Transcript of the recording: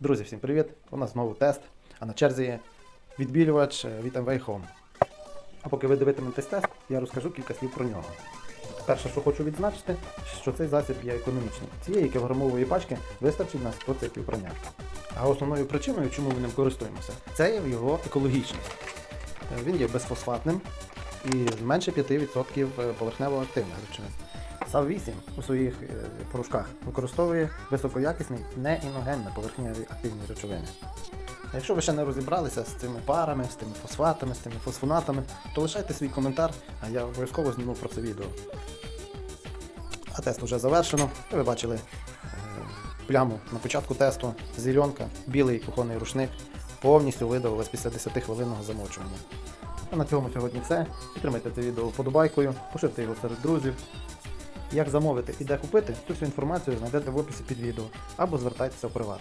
Друзі, всім привіт! У нас знову тест, а на черзі є відбілювач е, від MV Home. А поки ви дивитиметесь тест, я розкажу кілька слів про нього. Перше, що хочу відзначити, що цей засіб є економічним. Цієї кілограмової пачки вистачить на 100 циклів прання. А основною причиною, чому ми ним користуємося, це є його екологічність. Е, Він є безфосфатним і менше 5% поверхнево активних речовин. САВ 8 у своїх е, порошках використовує високоякісний неіногенне поверхневі активні речовини. А якщо ви ще не розібралися з цими парами, з тими фосфатами, з тими фосфонатами, то лишайте свій коментар, а я обов'язково зніму про це відео. А тест вже завершено. Ви бачили е, пляму на початку тесту, зеленка, білий кухонний рушник повністю видавилось після 10 хвилинного замочування. А на цьому сьогодні все. Підтримайте це відео вподобайкою, поширте його серед друзів. Як замовити і де купити, цю всю інформацію знайдете в описі під відео або звертайтеся в приват.